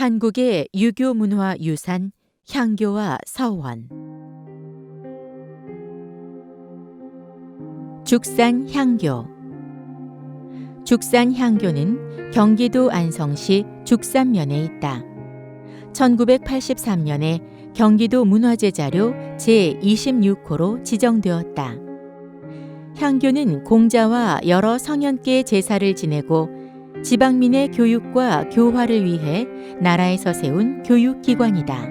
한국의 유교 문화 유산 향교와 서원 죽산 향교 죽산 향교는 경기도 안성시 죽산면에 있다. 1983년에 경기도 문화재 자료 제26호로 지정되었다. 향교는 공자와 여러 성현께 제사를 지내고 지방민의 교육과 교화를 위해 나라에서 세운 교육기관이다.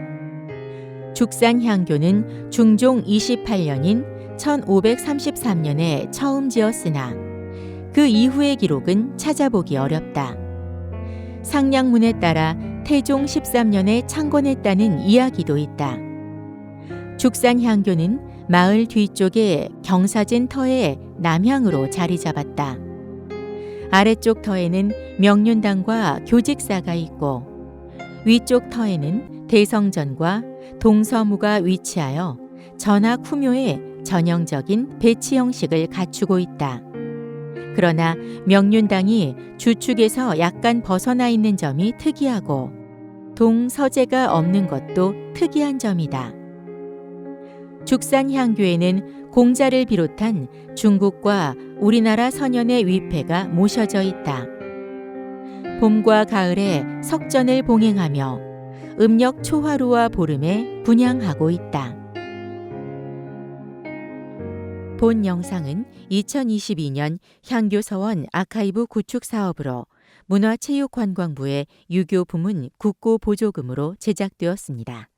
죽산 향교는 중종 28년인 1533년에 처음 지었으나 그 이후의 기록은 찾아보기 어렵다. 상량문에 따라 태종 13년에 창건했다는 이야기도 있다. 죽산 향교는 마을 뒤쪽에 경사진 터의 남향으로 자리 잡았다. 아래쪽 터에는 명륜당과 교직사가 있고 위쪽 터에는 대성전과 동서무가 위치하여 전학 후묘의 전형적인 배치 형식을 갖추고 있다. 그러나 명륜당이 주축에서 약간 벗어나 있는 점이 특이하고 동서재가 없는 것도 특이한 점이다. 죽산향교에는 공자를 비롯한 중국과 우리나라 선현의 위패가 모셔져 있다. 봄과 가을에 석전을 봉행하며 음력 초하루와 보름에 분양하고 있다. 본 영상은 2022년 향교서원 아카이브 구축 사업으로 문화체육관광부의 유교 부문 국고 보조금으로 제작되었습니다.